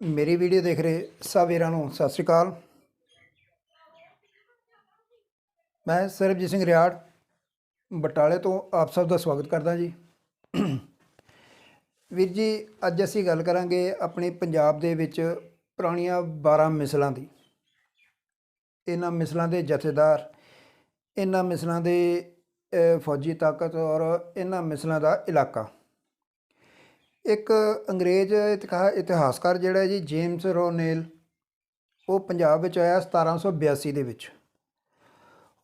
ਮੇਰੀ ਵੀਡੀਓ ਦੇਖ ਰਹੇ ਸਭ ਵੀਰਾਂ ਨੂੰ ਸਤਿ ਸ਼੍ਰੀ ਅਕਾਲ। ਮੈਂ ਸਰਬਜੀਤ ਸਿੰਘ ਰਿਆੜ, ਬਟਾਲੇ ਤੋਂ ਆਪ ਸਭ ਦਾ ਸਵਾਗਤ ਕਰਦਾ ਜੀ। ਵੀਰ ਜੀ, ਅੱਜ ਅਸੀਂ ਗੱਲ ਕਰਾਂਗੇ ਆਪਣੇ ਪੰਜਾਬ ਦੇ ਵਿੱਚ ਪੁਰਾਣੀਆਂ 12 ਮਿਸਲਾਂ ਦੀ। ਇਹਨਾਂ ਮਿਸਲਾਂ ਦੇ ਜਥੇਦਾਰ, ਇਹਨਾਂ ਮਿਸਲਾਂ ਦੇ ਫੌਜੀ ਤਾਕਤ ਔਰ ਇਹਨਾਂ ਮਿਸਲਾਂ ਦਾ ਇਲਾਕਾ। ਇੱਕ ਅੰਗਰੇਜ਼ ਇਤਿਹਾ- ਇਤਿਹਾਸਕਾਰ ਜਿਹੜਾ ਜੀ, ਜੇਮਸ ਰੋਨੇਲ, ਉਹ ਪੰਜਾਬ ਵਿੱਚ ਆਇਆ 1782 ਦੇ ਵਿੱਚ।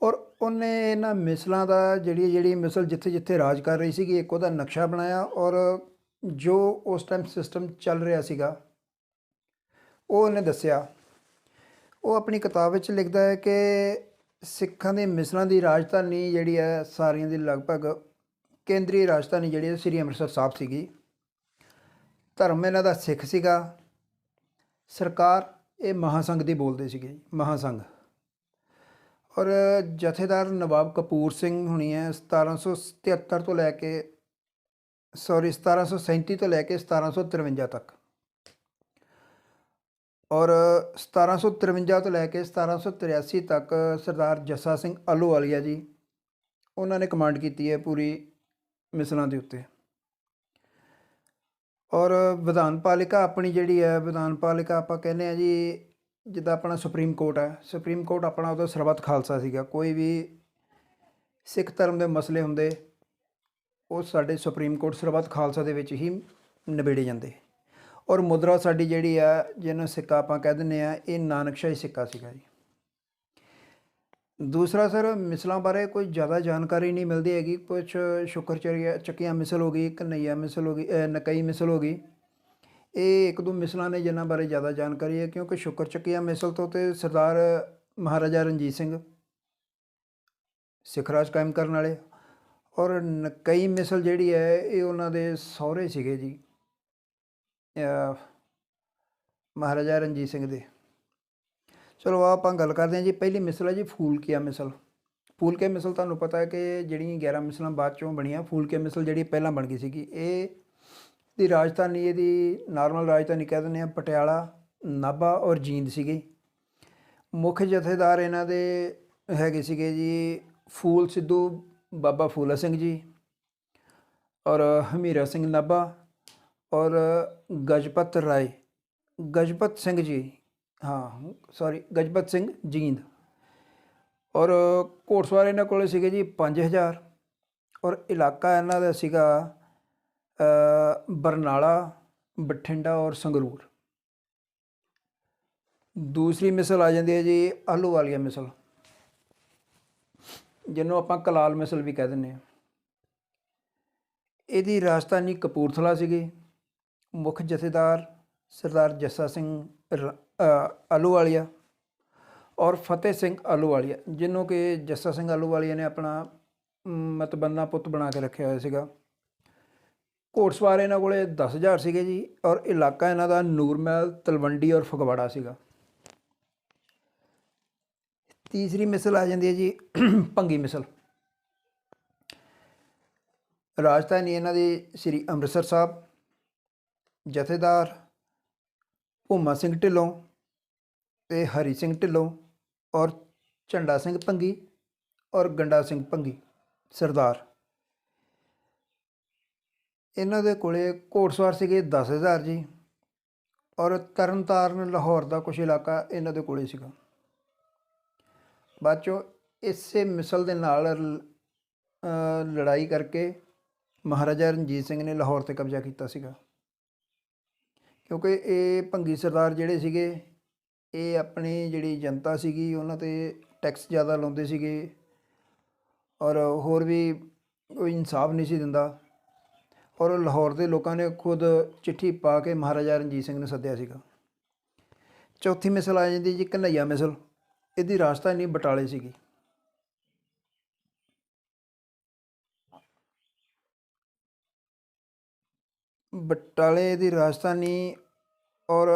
ਔਰ ਉਹਨੇ ਇਹਨਾਂ ਮਿਸਲਾਂ ਦਾ ਜਿਹੜੀ ਜਿਹੜੀ ਮਿਸਲ ਜਿੱਥੇ ਜਿੱਥੇ ਰਾਜ ਕਰ ਰਹੀ ਸੀਗੀ, ਇੱਕ ਉਹਦਾ ਨਕਸ਼ਾ ਬਣਾਇਆ ਔਰ ਜੋ ਉਸ ਟਾਈਮ ਸਿਸਟਮ ਚੱਲ ਰਿਹਾ ਸੀਗਾ, ਉਹ ਉਹਨੇ ਦੱਸਿਆ। ਉਹ ਆਪਣੀ ਕਿਤਾਬ ਵਿੱਚ ਲਿਖਦਾ ਹੈ ਕਿ ਸਿੱਖਾਂ ਦੇ ਮਿਸਲਾਂ ਦੀ ਰਾਜਧਾਨੀ ਜਿਹੜੀ ਹੈ ਸਾਰੀਆਂ ਦੀ ਲਗਭਗ ਕੇਂਦਰੀ ਰਾਜਧਾਨੀ ਜਿਹੜੀ ਹੈ ਸ੍ਰੀ ਅੰਮ੍ਰਿਤਸਰ ਸਾਹਿਬ ਸੀਗੀ। ਧਰਮ ਇਹਨਾਂ ਦਾ ਸਿੱਖ ਸੀਗਾ। ਸਰਕਾਰ ਇਹ ਮਹਾਸੰਘ ਦੀ ਬੋਲਦੇ ਸੀਗੇ ਜੀ, ਮਹਾਸੰਘ। ਔਰ ਜਥੇਦਾਰ ਨਵਾਬ ਕਪੂਰ ਸਿੰਘ ਹੁਣੀ ਹੈ 1773 ਤੋਂ ਲੈ ਕੇ ਸੌਰੀ 1737 ਤੋਂ ਲੈ ਕੇ 1753 ਤੱਕ। ਔਰ 1753 ਤੋਂ ਲੈ ਕੇ 1783 ਤੱਕ ਸਰਦਾਰ ਜੱਸਾ ਸਿੰਘ ਅਲੋਵਾਲੀਆ ਜੀ ਉਹਨਾਂ ਨੇ ਕਮਾਂਡ ਕੀਤੀ ਹੈ ਪੂਰੀ ਮਿਸਲਾਂ ਦੇ ਉੱਤੇ। ਔਰ ਵਿਧਾਨ ਪਾਲਿਕਾ ਆਪਣੀ ਜਿਹੜੀ ਹੈ, ਵਿਧਾਨ ਪਾਲਿਕਾ ਆਪਾਂ ਕਹਿੰਦੇ ਆ ਜੀ, ਜਿੱਦਾਂ ਆਪਣਾ ਸੁਪਰੀਮ ਕੋਰਟ ਹੈ। ਸੁਪਰੀਮ ਕੋਰਟ ਆਪਣਾ ਉਹਦਾ ਸਰਬੱਤ ਖਾਲਸਾ ਸੀਗਾ। ਕੋਈ ਵੀ ਸਿੱਖ ਧਰਮ ਦੇ ਮਸਲੇ ਹੁੰਦੇ, ਉਹ ਸਾਡੇ ਸੁਪਰੀਮ ਕੋਰਟ ਸਰਬੱਤ ਖਾਲਸਾ ਦੇ ਵਿੱਚ ਹੀ ਨਿਬੇੜੇ ਜਾਂਦੇ। ਔਰ ਮੁਦਰਾ ਸਾਡੀ ਜਿਹੜੀ ਆ ਜਿਹਨੂੰ ਸਿੱਕਾ ਆਪਾਂ ਕਹਿ ਦਿੰਦੇ ਆ ਇਹ ਨਾਨਕਸ਼ਾਹੀ ਸਿੱਕਾ ਸੀਗਾ ਜੀ। ਦੂਸਰਾ ਸਰ, ਮਿਸਲਾਂ ਬਾਰੇ ਕੋਈ ਜ਼ਿਆਦਾ ਜਾਣਕਾਰੀ ਨਹੀਂ ਮਿਲਦੀ ਹੈਗੀ। ਕੁਝ ਸ਼ੁਕਰਚਰੀਆ ਚੱਕੀਆਂ ਮਿਸਲ ਹੋ ਗਈ ਕਨਈਆ ਮਿਸਲ ਹੋ ਗਈ ਨਕਈ ਮਿਸਲ ਹੋ ਗਈ। ਇਹ ਇੱਕ ਦੋ ਮਿਸਲਾਂ ਨੇ ਜਿਨ੍ਹਾਂ ਬਾਰੇ ਜ਼ਿਆਦਾ ਜਾਣਕਾਰੀ ਹੈ, ਕਿਉਂਕਿ ਸ਼ੁਕਰ ਚੱਕੀਆਂ ਮਿਸਲ ਤੋਂ ਤੇ ਸਰਦਾਰ ਮਹਾਰਾਜਾ ਰਣਜੀਤ ਸਿੰਘ ਸਿੱਖ ਰਾਜ ਕਾਇਮ ਕਰਨ ਵਾਲੇ। ਔਰ ਨਕਈ ਮਿਸਲ ਜਿਹੜੀ ਹੈ, ਇਹ ਉਹਨਾਂ ਦੇ ਸਹੁਰੇ ਸੀਗੇ ਜੀ ਮਹਾਰਾਜਾ ਰਣਜੀਤ ਸਿੰਘ ਦੇ। ਚਲੋ ਆਹ ਆਪਾਂ ਗੱਲ ਕਰਦੇ ਹਾਂ ਜੀ, ਪਹਿਲੀ ਮਿਸਲ ਹੈ ਜੀ ਫੂਲਕੀਆ ਮਿਸਲ। ਫੂਲਕੇ ਮਿਸਲ ਤੁਹਾਨੂੰ ਪਤਾ ਹੈ ਕਿ ਜਿਹੜੀਆਂ 11 ਮਿਸਲਾਂ ਬਾਅਦ ਚੋਂ ਬਣੀਆਂ ਫੂਲਕੇ ਮਿਸਲ ਜਿਹੜੀ ਪਹਿਲਾਂ ਬਣ ਗਈ ਸੀਗੀ, ਇਹ ਦੀ ਰਾਜਧਾਨੀ, ਇਹਦੀ ਨਾਰਮਲ ਰਾਜਧਾਨੀ ਕਹਿ ਦਿੰਦੇ ਆ ਪਟਿਆਲਾ, ਨਾਭਾ ਔਰ ਜੀਂਦ ਸੀਗੀ। ਮੁੱਖ ਜਥੇਦਾਰ ਇਹਨਾਂ ਦੇ ਹੈਗੇ ਸੀਗੇ ਜੀ ਫੂਲ ਸਿੱਧੂ, ਬਾਬਾ ਫੂਲਾ ਸਿੰਘ ਜੀ ਔਰ ਹਮੀਰਾ ਸਿੰਘ ਨਾਭਾ ਔਰ ਗਜਪਤ ਰਾਏ। ਗਜਪਤ ਸਿੰਘ ਜੀ ਹਾਂ ਸੌਰੀ ਗਜਪਤ ਸਿੰਘ ਜੀਂਦ। ਔਰ ਘੋੜਸਵਾਰ ਇਹਨਾਂ ਕੋਲੇ ਸੀਗੇ ਜੀ 5000 ਔਰ ਇਲਾਕਾ ਇਹਨਾਂ ਦਾ ਸੀਗਾ ਬਰਨਾਲਾ, ਬਠਿੰਡਾ ਔਰ ਸੰਗਰੂਰ। ਦੂਸਰੀ ਮਿਸਲ ਆ ਜਾਂਦੀ ਹੈ ਜੀ ਆਲੂ ਵਾਲੀਆ ਮਿਸਲ, ਜਿਹਨੂੰ ਆਪਾਂ ਕਲਾਲ ਮਿਸਲ ਵੀ ਕਹਿ ਦਿੰਦੇ ਹਾਂ। ਇਹਦੀ ਰਾਜਧਾਨੀ ਕਪੂਰਥਲਾ ਸੀਗੀ, ਮੁੱਖ ਜਥੇਦਾਰ ਸਰਦਾਰ ਜੱਸਾ ਸਿੰਘ ਰ- ਅ, ਔਰ ਫਤਿਹ ਸਿੰਘ ਆਲੂਵਾਲੀਆ ਜਿਹਨੂੰ ਕਿ ਜੱਸਾ ਸਿੰਘ ਆਲੂਵਾਲੀਆ ਨੇ ਆਪਣਾ ਮਤਬੰਨਾ ਪੁੱਤ ਬਣਾ ਕੇ ਰੱਖਿਆ ਹੋਇਆ ਸੀਗਾ। ਘੋੜਸਵਾਰ ਇਹਨਾਂ ਕੋਲੇ 10000 ਸੀਗੇ ਜੀ ਔਰ ਇਲਾਕਾ ਇਹਨਾਂ ਦਾ ਨੂਰਮਹਿਲ ਤਲਵੰਡੀ ਔਰ ਫਗਵਾੜਾ ਸੀਗਾ। ਤੀਸਰੀ ਮਿਸਲ ਆ ਜਾਂਦੀ ਹੈ ਜੀ ਭੰਗੀ ਮਿਸਲ। ਰਾਜਧਾਨੀ ਇਹਨਾਂ ਦੀ ਸ੍ਰੀ ਅੰਮ੍ਰਿਤਸਰ ਸਾਹਿਬ ਜਥੇਦਾਰ ਭੂਮਾ ਸਿੰਘ ਢਿੱਲੋਂ ਤੇ ਹਰੀ ਸਿੰਘ ਢਿੱਲੋਂ ਔਰ ਝੰਡਾ ਸਿੰਘ ਭੰਗੀ ਔਰ ਗੰਡਾ ਸਿੰਘ ਭੰਗੀ, ਸਰਦਾਰ। ਇਹਨਾਂ ਦੇ ਕੋਲੇ ਘੋੜਸਵਾਰ ਸੀਗੇ 10000 ਜੀ ਔਰ ਤਰਨਤਾਰਨ, ਲਾਹੌਰ ਦਾ ਕੁਝ ਇਲਾਕਾ ਇਹਨਾਂ ਦੇ ਕੋਲੇ ਸੀਗਾ। ਬਾਅਦ ਚੋਂ ਇਸੇ ਮਿਸਲ ਦੇ ਨਾਲ ਲੜਾਈ ਕਰਕੇ ਮਹਾਰਾਜਾ ਰਣਜੀਤ ਸਿੰਘ ਨੇ ਲਾਹੌਰ ਤੇ ਕਬਜ਼ਾ ਕੀਤਾ ਸੀਗਾ। ਕਿਉਂਕਿ ਇਹ ਭੰਗੀ ਸਰਦਾਰ ਜਿਹੜੇ ਸੀਗੇ, ਇਹ ਆਪਣੀ ਜਿਹੜੀ ਜਨਤਾ ਸੀਗੀ, ਉਹਨਾਂ ਤੇ ਟੈਕਸ ਜ਼ਿਆਦਾ ਲਾਉਂਦੇ ਸੀਗੇ। ਔਰ ਹੋਰ ਵੀ ਕੋਈ ਇਨਸਾਫ ਨਹੀਂ ਸੀ ਦਿੰਦਾ। ਔਰ ਲਾਹੌਰ ਦੇ ਲੋਕਾਂ ਨੇ ਖੁਦ ਚਿੱਠੀ ਪਾ ਕੇ ਮਹਾਰਾਜਾ ਰਣਜੀਤ ਸਿੰਘ ਨੂੰ ਸੱਦਿਆ ਸੀਗਾ। ਚੌਥੀ ਮਿਸਲ ਆ ਜਾਂਦੀ ਜੀ ਕਨਈਆ ਮਿਸਲ। ਇਹਦੀ ਰਾਜਧਾਨੀ ਬਟਾਲੇ ਸੀਗੀ। ਬਟਾਲੇ ਦੀ ਰਾਜਧਾਨੀ ਔਰ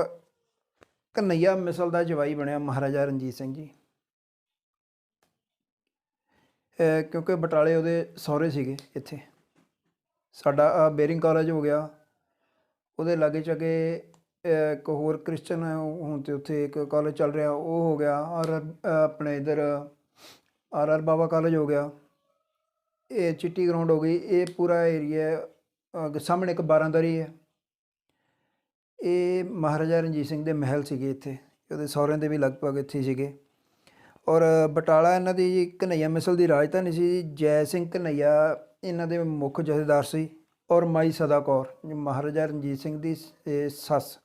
ਕਨਈਆ ਮਿਸਲ ਦਾ ਜਵਾਈ ਬਣਿਆ ਮਹਾਰਾਜਾ ਰਣਜੀਤ ਸਿੰਘ ਜੀ। ਕਿਉਂਕਿ ਬਟਾਲੇ ਉਹਦੇ ਸਹੁਰੇ ਸੀਗੇ ਇੱਥੇ। ਸਾਡਾ ਬੇਰਿੰਗ ਕਾਲਜ ਹੋ ਗਿਆ। ਉਹਦੇ ਲਾਗੇ ਚਾਗੇ ਇੱਕ ਹੋਰ ਕ੍ਰਿਸਚਨ ਹੁਣ ਤੇ ਉੱਥੇ ਇੱਕ ਕਾਲਜ ਚੱਲ ਰਿਹਾ, ਉਹ ਹੋ ਗਿਆ। ਔਰ ਆਪਣੇ ਇਧਰ ਆਰ ਆਰ ਬਾਬਾ ਕਾਲਜ ਹੋ ਗਿਆ। ਇਹ ਚਿੱਟੀ ਗਰਾਊਂਡ ਹੋ ਗਈ। ਇਹ ਪੂਰਾ ਏਰੀਆ ਸਾਹਮਣੇ ਇੱਕ ਬਾਰਾਂਦਰੀ ਹੈ। ਇਹ ਮਹਾਰਾਜਾ ਰਣਜੀਤ ਸਿੰਘ ਦੇ ਮਹਿਲ ਸੀਗੇ ਇੱਥੇ। ਉਹਦੇ ਸਹੁਰਿਆਂ ਦੇ ਵੀ ਲਗਭਗ ਇੱਥੇ ਸੀਗੇ। ਔਰ ਬਟਾਲਾ ਇਹਨਾਂ ਦੀ ਜੀ ਕਨਈਆ ਮਿਸਲ ਦੀ ਰਾਜਧਾਨੀ ਸੀ। ਜੈ ਸਿੰਘ ਕਨਈਆ ਇਹਨਾਂ ਦੇ ਮੁੱਖ ਜਥੇਦਾਰ ਸੀ ਔਰ ਮਾਈ ਸਦਾ ਕੌਰ ਮਹਾਰਾਜਾ ਰਣਜੀਤ ਸਿੰਘ ਦੀ ਸੱਸ।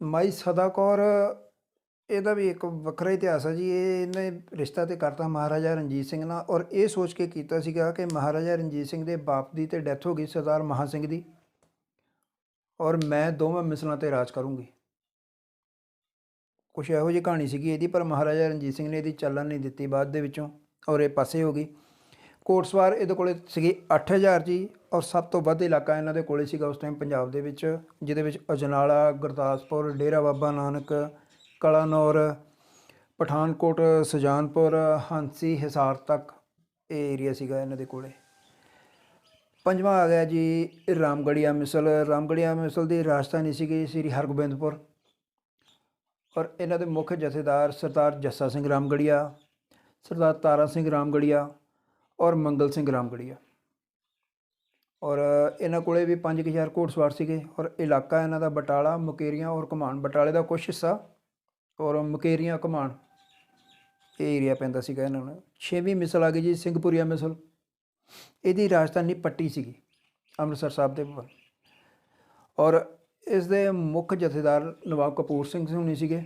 ਮਾਈ ਸਦਾ ਕੌਰ ਇਹਦਾ ਵੀ ਇੱਕ ਵੱਖਰਾ ਇਤਿਹਾਸ ਹੈ ਜੀ। ਇਹ ਇਹਨੇ ਰਿਸ਼ਤਾ ਤੇ ਕਰਤਾ ਮਹਾਰਾਜਾ ਰਣਜੀਤ ਸਿੰਘ ਨਾਲ ਔਰ ਇਹ ਸੋਚ ਕੇ ਕੀਤਾ ਸੀਗਾ ਕਿ ਮਹਾਰਾਜਾ ਰਣਜੀਤ ਸਿੰਘ ਦੇ ਬਾਪ ਦੀ ਤੇ ਡੈਥ ਹੋ ਗਈ ਸਰਦਾਰ ਮਹਾਂ ਸਿੰਘ ਦੀ ਔਰ ਮੈਂ ਦੋਵਾਂ ਮਿਸਲਾਂ ਤੇ ਰਾਜ ਕਰੂੰਗੀ। ਕੁਛ ਇਹੋ ਜਿਹੀ ਕਹਾਣੀ ਸੀਗੀ ਇਹਦੀ, ਪਰ ਮਹਾਰਾਜਾ ਰਣਜੀਤ ਸਿੰਘ ਨੇ ਇਹਦੀ ਚੱਲਣ ਨਹੀਂ ਦਿੱਤੀ ਬਾਅਦ ਦੇ ਵਿੱਚੋਂ ਔਰ ਇਹ ਪਾਸੇ ਹੋ ਗਈ। ਕੋਟਸਵਾਰ ਇਹਦੇ ਕੋਲੇ ਸੀਗੀ 8000 ਜੀ ਔਰ ਸਭ ਤੋਂ ਵੱਧ ਇਲਾਕਾ ਇਹਨਾਂ ਦੇ ਕੋਲੇ ਸੀਗਾ ਉਸ ਟਾਈਮ ਪੰਜਾਬ ਦੇ ਵਿੱਚ, ਜਿਹਦੇ ਵਿੱਚ ਅਜਨਾਲਾ, ਗੁਰਦਾਸਪੁਰ, ਡੇਰਾ ਬਾਬਾ ਨਾਨਕ ਕਲਾਨੌਰ, ਪਠਾਨਕੋਟ, ਸੁਜਾਨਪੁਰ, ਹਾਂਸੀ, ਹਿਸਾਰ ਤੱਕ ਇਹ ਏਰੀਆ ਸੀਗਾ ਇਹਨਾਂ ਦੇ ਕੋਲੇ। ਪੰਜਵਾਂ ਆ ਗਿਆ ਜੀ ਰਾਮਗੜੀਆ ਮਿਸਲ। ਰਾਮਗੜੀਆ ਮਿਸਲ ਦੀ ਰਾਜਧਾਨੀ ਸੀਗੀ ਸ੍ਰੀ ਹਰਗੋਬਿੰਦਪੁਰ। ਔਰ ਇਹਨਾਂ ਦੇ ਮੁੱਖ ਜਥੇਦਾਰ ਸਰਦਾਰ ਜੱਸਾ ਸਿੰਘ ਰਾਮਗੜੀਆ, ਸਰਦਾਰ ਤਾਰਾ ਸਿੰਘ ਰਾਮਗੜੀਆ ਔਰ ਮੰਗਲ ਸਿੰਘ ਰਾਮਗੜੀਆ। ਔਰ ਇਹਨਾਂ ਕੋਲੇ ਵੀ 5000 ਘੋੜਸਵਾਰ ਸੀਗੇ। ਔਰ ਇਲਾਕਾ ਇਹਨਾਂ ਦਾ ਬਟਾਲਾ, ਮੁਕੇਰੀਆਂ ਔਰ ਕਮਾਨ ਬਟਾਲੇ ਦਾ ਕੁਛ ਹਿੱਸਾ ਔਰ ਮਕੇਰੀਆਂ ਕਮਾਨ ਇਹ ਏਰੀਆ ਪੈਂਦਾ ਸੀਗਾ ਇਹਨਾਂ ਨੂੰ। ਛੇਵੀਂ ਮਿਸਲ ਆ ਗਈ ਜੀ ਸਿੰਘਪੁਰੀਆ ਮਿਸਲ। ਇਹਦੀ ਰਾਜਧਾਨੀ ਪੱਟੀ ਸੀਗੀ, ਅੰਮ੍ਰਿਤਸਰ ਸਾਹਿਬ ਦੇ ਵੱਲ। ਔਰ ਇਸ ਦੇ ਮੁੱਖ ਜਥੇਦਾਰ ਨਵਾਬ ਕਪੂਰ ਸਿੰਘ ਹੁਣੀ ਸੀਗੇ।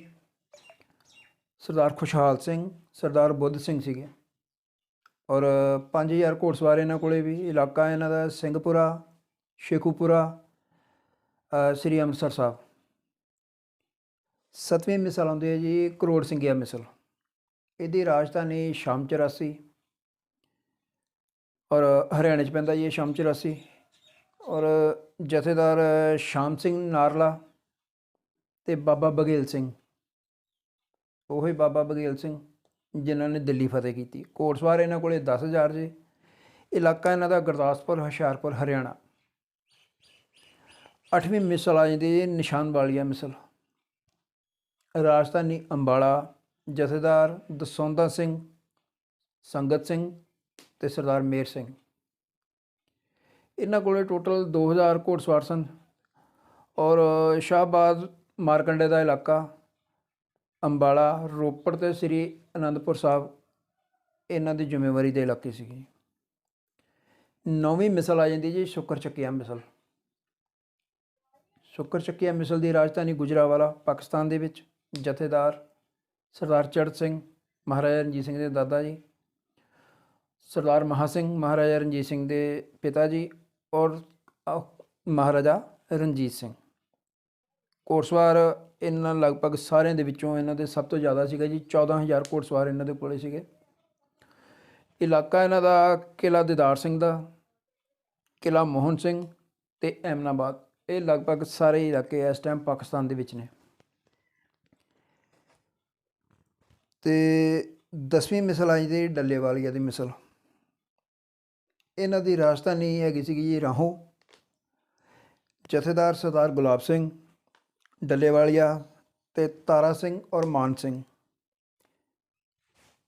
ਸਰਦਾਰ ਖੁਸ਼ਹਾਲ ਸਿੰਘ, ਸਰਦਾਰ ਬੁੱਧ ਸਿੰਘ ਸੀਗੇ। ਔਰ 5000 ਘੋੜਸਵਾਰ ਇਹਨਾਂ ਕੋਲੇ ਵੀ, ਇਲਾਕਾ ਇਹਨਾਂ ਦਾ ਸਿੰਘਪੁਰਾ ਸ਼ੇਖੂਪੁਰਾ ਸ੍ਰੀ ਅੰਮ੍ਰਿਤਸਰ ਸਾਹਿਬ। ਸਤਵੀਂ ਮਿਸਲ ਆਉਂਦੀ ਹੈ ਜੀ ਕਰੋੜ ਸਿੰਘਿਆ ਮਿਸਲ। ਇਹਦੀ ਰਾਜਧਾਨੀ ਸ਼ਾਮ 84 ਔਰ ਹਰਿਆਣੇ 'ਚ ਪੈਂਦਾ ਜੀ ਇਹ ਸ਼ਾਮ 84 ਔਰ ਜਥੇਦਾਰ ਸ਼ਾਮ ਸਿੰਘ ਨਾਰਲਾ ਤੇ ਬਾਬਾ ਬਘੇਲ ਸਿੰਘ। ਉਹੀ ਬਾਬਾ ਬਘੇਲ ਸਿੰਘ ਜਿਨ੍ਹਾਂ ਨੇ ਦਿੱਲੀ ਫਤਿਹ ਕੀਤੀ। ਕੋਟਸਵਾਰ ਇਹਨਾਂ ਕੋਲੇ 10000 ਜੇ। ਇਲਾਕਾ ਇਹਨਾਂ ਦਾ ਗੁਰਦਾਸਪੁਰ, ਹੁਸ਼ਿਆਰਪੁਰ, ਹਰਿਆਣਾ। ਅੱਠਵੀਂ ਮਿਸਲ ਆ ਜਾਂਦੀ ਜੀ ਨਿਸ਼ਾਨ ਵਾਲੀਆ ਮਿਸਲ। ਰਾਜਧਾਨੀ ਅੰਬਾਲਾ, ਜਥੇਦਾਰ ਦਸੌਂਦਾ ਸਿੰਘ, ਸੰਗਤ ਸਿੰਘ ਤੇ ਸਰਦਾਰ ਮੇਰ ਸਿੰਘ। ਇਹਨਾਂ ਕੋਲੇ ਟੋਟਲ 2000 ਘੋੜਸਵਾਰ ਸਨ ਔਰ ਸ਼ਾਹਬਾਦ ਮਾਰਕੰਡੇ ਦਾ ਇਲਾਕਾ, ਅੰਬਾਲਾ, ਰੋਪੜ ਤੇ ਸ੍ਰੀ ਅਨੰਦਪੁਰ ਸਾਹਿਬ ਇਹਨਾਂ ਦੀ ਜ਼ਿੰਮੇਵਾਰੀ ਦੇ ਇਲਾਕੇ ਸੀਗੇ। ਨੌਵੀਂ ਮਿਸਲ ਆ ਜਾਂਦੀ ਜੀ, ਸ਼ੁਕਰ ਚੱਕੀਆ ਮਿਸਲ। ਸ਼ੁਕਰ ਚੱਕੀਆ ਮਿਸਲ ਦੀ ਰਾਜਧਾਨੀ ਗੁਜਰਾਵਾਲਾ, ਪਾਕਿਸਤਾਨ ਦੇ ਵਿੱਚ। ਜਥੇਦਾਰ ਸਰਦਾਰ ਚੜ੍ਹ ਸਿੰਘ, ਮਹਾਰਾਜਾ ਰਣਜੀਤ ਸਿੰਘ ਦੇ ਦਾਦਾ ਜੀ, ਸਰਦਾਰ ਮਹਾ ਸਿੰਘ, ਮਹਾਰਾਜਾ ਰਣਜੀਤ ਸਿੰਘ ਦੇ ਪਿਤਾ ਜੀ ਔਰ ਮਹਾਰਾਜਾ ਰਣਜੀਤ ਸਿੰਘ। ਘੋੜਸਵਾਰ ਇਹਨਾਂ ਲਗਭਗ ਸਾਰਿਆਂ ਦੇ ਵਿੱਚੋਂ ਇਹਨਾਂ ਦੇ ਸਭ ਤੋਂ ਜ਼ਿਆਦਾ ਸੀਗਾ ਜੀ 14000 ਘੋੜਸਵਾਰ ਇਹਨਾਂ ਦੇ ਕੋਲੇ ਸੀਗੇ। ਇਲਾਕਾ ਇਹਨਾਂ ਦਾ ਕਿਲਾ ਦਿਦਾਰ ਸਿੰਘ ਦਾ ਕਿਲਾ ਮੋਹਨ ਸਿੰਘ ਤੇ ਐਮਨਾਬਾਦ ਇਹ ਲਗਭਗ ਸਾਰੇ ਇਲਾਕੇ ਇਸ ਟਾਈਮ ਪਾਕਿਸਤਾਨ ਦੇ ਵਿੱਚ ਨੇ। ਤੇ ਦਸਵੀਂ ਮਿਸਲ ਆਈ ਦੀ ਡੱਲੇਵਾਲੀਆ ਦੀ ਮਿਸਲ। ਇਹਨਾਂ ਦੀ ਰਾਜਧਾਨੀ ਹੈਗੀ ਸੀਗੀ ਜੀ ਰਾਹੋਂ। ਜਥੇਦਾਰ ਸਰਦਾਰ ਗੁਲਾਬ ਸਿੰਘ, ਡੱਲੇਵਾਲੀਆ ਤੇ ਤਾਰਾ ਸਿੰਘ ਔਰ ਮਾਨ ਸਿੰਘ।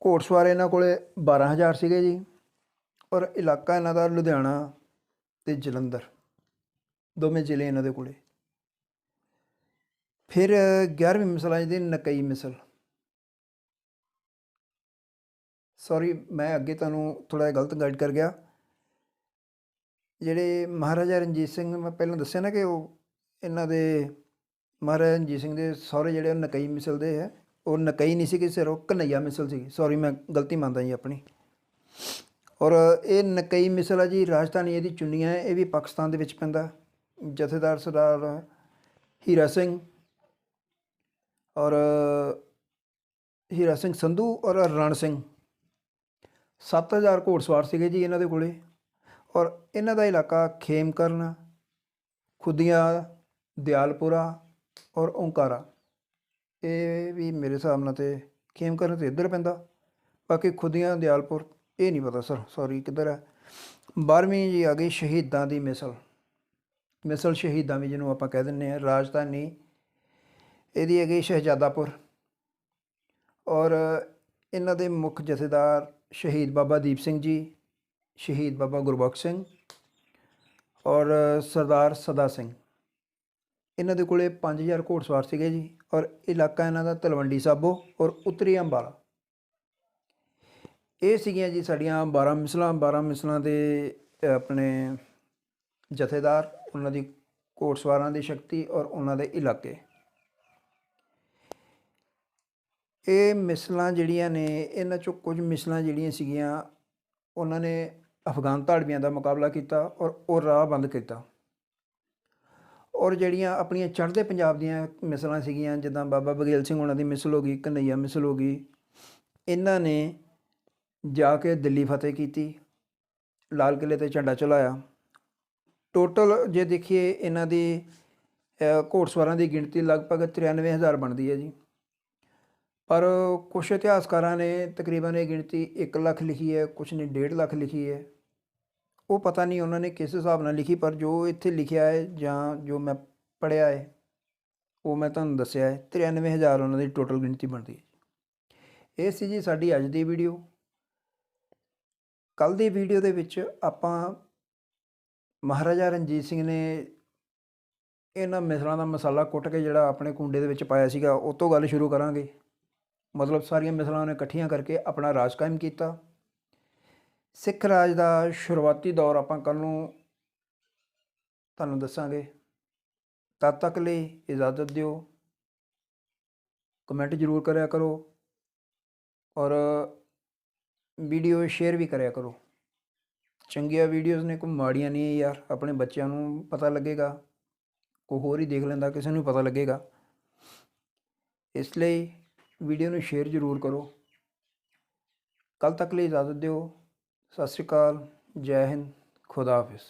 ਘੋੜਸਵਾਰ ਇਹਨਾਂ ਕੋਲੇ 12000 ਸੀਗੇ ਜੀ ਔਰ ਇਲਾਕਾ ਇਹਨਾਂ ਦਾ ਲੁਧਿਆਣਾ ਤੇ ਜਲੰਧਰ। ਦੋਵੇਂ ਜ਼ਿਲ੍ਹੇ ਇਹਨਾਂ ਦੇ ਕੋਲੇ। ਫਿਰ 11ਵੀਂ ਮਿਸਲ ਆ ਜਾਂਦੀ ਨਕਈ ਮਿਸਲ। ਸੌਰੀ ਮੈਂ ਅੱਗੇ ਤੁਹਾਨੂੰ ਥੋੜਾ ਗਲਤ ਗਾਈਡ ਕਰ ਗਿਆ। ਜਿਹੜੇ ਮਹਾਰਾਜਾ ਰਣਜੀਤ ਸਿੰਘ, ਮੈਂ ਪਹਿਲਾਂ ਦੱਸਿਆ ਨਾ ਕਿ ਉਹ ਇਹਨਾਂ ਦੇ ਮਹਾਰਾਜਾ ਰਣਜੀਤ ਸਿੰਘ ਦੇ ਸਹੁਰੇ ਜਿਹੜੇ ਨਕਈ ਮਿਸਲ ਦੇ ਹੈ, ਉਹ ਨਕਈ ਨਹੀਂ ਸੀ ਕਿ ਸਿਰ ਉਹ ਕਨਈਆ ਮਿਸਲ ਸੀ ਸੌਰੀ ਮੈਂ ਗਲਤੀ ਮੰਨਦਾ ਜੀ ਆਪਣੀ। ਔਰ ਇਹ ਨਕਈ ਮਿਸਲ ਹੈ ਜੀ, ਰਾਜਧਾਨੀ ਇਹਦੀ ਚੁੰਨੀਆਂ ਹੈ, ਇਹ ਵੀ ਪਾਕਿਸਤਾਨ ਦੇ ਵਿੱਚ ਪੈਂਦਾ। ਜਥੇਦਾਰ ਸਰਦਾਰ ਹੀਰਾ ਸਿੰਘ ਔਰ ਹੀਰਾ ਸਿੰਘ ਸੰਧੂ ਔਰ ਰਣ ਸਿੰਘ। 7000 ਘੋੜਸਵਾਰ ਸੀਗੇ ਜੀ ਇਹਨਾਂ ਦੇ ਕੋਲੇ। ਔਰ ਇਹਨਾਂ ਦਾ ਇਲਾਕਾ ਖੇਮਕਰਨ, ਖੁਦੀਆਂ, ਦਿਆਲਪੁਰਾ ਔਰ ਓਂਕਾਰਾ। ਇਹ ਵੀ ਮੇਰੇ ਹਿਸਾਬ ਨਾਲ ਤੇ ਖੇਮਕਰਨ ਤੇ ਇੱਧਰ ਪੈਂਦਾ। ਬਾਕੀ ਖੁਦੀਆਂ, ਦਿਆਲਪੁਰ, ਇਹ ਨਹੀਂ ਪਤਾ ਸਰ ਸੌਰੀ ਕਿੱਧਰ ਹੈ। 12ਵੀਂ ਜੀ ਆ ਗਈ ਸ਼ਹੀਦਾਂ ਦੀ ਮਿਸਲ। ਮਿਸਲ ਸ਼ਹੀਦਾਂ ਵੀ ਜਿਹਨੂੰ ਆਪਾਂ ਕਹਿ ਦਿੰਦੇ ਹਾਂ, ਰਾਜਧਾਨੀ। ਇਹਦੀ ਹੈਗੀ ਸ਼ਹਿਜ਼ਾਦਾਪੁਰ। ਔਰ ਇਹਨਾਂ ਦੇ ਮੁੱਖ ਜਥੇਦਾਰ ਸ਼ਹੀਦ ਬਾਬਾ ਦੀਪ ਸਿੰਘ ਜੀ, ਸ਼ਹੀਦ ਬਾਬਾ ਗੁਰਬਖਸ਼ ਸਿੰਘ ਔਰ ਸਰਦਾਰ ਸਦਾ ਸਿੰਘ। ਇਹਨਾਂ ਦੇ ਕੋਲੇ 5000 ਘੋੜਸਵਾਰ ਸੀਗੇ ਜੀ ਔਰ ਇਲਾਕਾ ਇਹਨਾਂ ਦਾ ਤਲਵੰਡੀ ਸਾਬੋ ਔਰ ਉੱਤਰੀ ਅੰਬਾਲਾ। ਇਹ ਸੀਗੀਆਂ ਜੀ ਸਾਡੀਆਂ 12 ਮਿਸਲਾਂ 12 ਮਿਸਲਾਂ ਦੇ ਆਪਣੇ ਜਥੇਦਾਰ, ਉਹਨਾਂ ਦੀ ਘੋੜਸਵਾਰਾਂ ਦੀ ਸ਼ਕਤੀ ਔਰ ਉਹਨਾਂ ਦੇ ਇਲਾਕੇ। ਇਹ ਮਿਸਲਾਂ ਜਿਹੜੀਆਂ ਨੇ, ਇਹਨਾਂ ਚੋਂ ਕੁਝ ਮਿਸਲਾਂ ਜਿਹੜੀਆਂ ਸੀਗੀਆਂ, ਉਹਨਾਂ ਨੇ ਅਫਗਾਨ ਧਾੜਵੀਆਂ ਦਾ ਮੁਕਾਬਲਾ ਕੀਤਾ ਔਰ ਉਹ ਰਾਹ ਬੰਦ ਕੀਤਾ। ਔਰ ਜਿਹੜੀਆਂ ਆਪਣੀਆਂ ਚੜ੍ਹਦੇ ਪੰਜਾਬ ਦੀਆਂ ਮਿਸਲਾਂ ਸੀਗੀਆਂ, ਜਿੱਦਾਂ ਬਾਬਾ ਬਗੇਲ ਸਿੰਘ ਉਹਨਾਂ ਦੀ ਮਿਸਲ ਹੋ ਗਈ ਕਨਈਆ ਮਿਸਲ ਹੋ ਗਈ, ਇਹਨਾਂ ਨੇ ਜਾ ਕੇ ਦਿੱਲੀ ਫਤਿਹ ਕੀਤੀ, ਲਾਲ ਕਿਲੇ ਤੇ ਝੰਡਾ ਚਲਾਇਆ ਟੋਟਲ ਜੇ ਦੇਖੀਏ, ਇਹਨਾਂ ਦੀ ਘੋੜਸਵਾਰਾਂ ਦੀ ਗਿਣਤੀ ਲਗਭਗ 93000 ਬਣਦੀ ਹੈ ਜੀ। ਪਰ ਕੁਝ ਇਤਿਹਾਸਕਾਰਾਂ ਨੇ ਤਕਰੀਬਨ ਇਹ ਗਿਣਤੀ 1 ਲੱਖ ਲਿਖੀ ਹੈ ਕੁਝ ਨੇ 1.5 ਲੱਖ ਲਿਖੀ ਹੈ। ਉਹ ਪਤਾ ਨਹੀਂ ਉਹਨਾਂ ਨੇ ਕਿਸ ਹਿਸਾਬ ਨਾਲ ਲਿਖੀ, ਪਰ ਜੋ ਇੱਥੇ ਲਿਖਿਆ ਹੈ ਜਾਂ ਜੋ ਮੈਂ ਪੜ੍ਹਿਆ ਹੈ, ਉਹ ਮੈਂ ਤੁਹਾਨੂੰ ਦੱਸਿਆ ਹੈ 93000 ਉਹਨਾਂ ਦੀ ਟੋਟਲ ਗਿਣਤੀ ਬਣਦੀ ਹੈ ਇਹ ਸੀ ਜੀ ਸਾਡੀ ਅੱਜ ਦੀ ਵੀਡੀਓ ਕੱਲ ਦੀ ਵੀਡੀਓ ਦੇ ਵਿੱਚ ਆਪਾਂ ਮਹਾਰਾਜਾ ਰਣਜੀਤ ਸਿੰਘ ਨੇ ਇਹਨਾਂ ਮਿਸਲਾਂ ਦਾ ਮਸਾਲਾ ਕੁੱਟ ਕੇ ਜਿਹੜਾ ਆਪਣੇ ਕੁੰਡੇ ਦੇ ਵਿੱਚ ਪਾਇਆ ਸੀਗਾ, ਉਹ ਤੋਂ ਗੱਲ ਸ਼ੁਰੂ ਕਰਾਂਗੇ। ਮਤਲਬ ਸਾਰੀਆਂ ਮਿਸਲਾਂ ਨੇ ਇਕੱਠੀਆਂ ਕਰਕੇ ਆਪਣਾ ਰਾਜ ਕਾਇਮ ਕੀਤਾ। ਸਿੱਖ ਰਾਜ ਦਾ ਸ਼ੁਰੂਆਤੀ ਦੌਰ ਆਪਾਂ ਕੱਲ ਨੂੰ ਤੁਹਾਨੂੰ ਦੱਸਾਂਗੇ। ਤਦ ਤੱਕ ਲਈ ਇਜਾਜ਼ਤ ਦਿਓ। ਕਮੈਂਟ ਜ਼ਰੂਰ ਕਰਿਆ ਕਰੋ ਔਰ ਵੀਡੀਓ ਸ਼ੇਅਰ ਵੀ ਕਰਿਆ ਕਰੋ। ਚੰਗੀਆਂ ਵੀਡੀਓਜ਼ ਨੇ ਕੋਈ ਮਾੜੀਆਂ ਨਹੀਂ ਯਾਰ, ਆਪਣੇ ਬੱਚਿਆਂ ਨੂੰ ਪਤਾ ਲੱਗੇਗਾ। ਕੋਈ ਹੋਰ ਹੀ ਦੇਖ ਲੈਂਦਾ, ਕਿਸੇ ਨੂੰ ਪਤਾ ਲੱਗੇਗਾ। ਇਸ ਲਈ ਵੀਡੀਓ ਨੂੰ ਸ਼ੇਅਰ ਜ਼ਰੂਰ ਕਰੋ। ਕੱਲ ਤੱਕ ਲਈ ਇਜਾਜ਼ਤ ਦਿਓ। ਸਤਿ ਸ਼੍ਰੀ ਅਕਾਲ। ਜੈ ਹਿੰਦ। ਖੁਦਾ ਹਾਫਿਜ਼।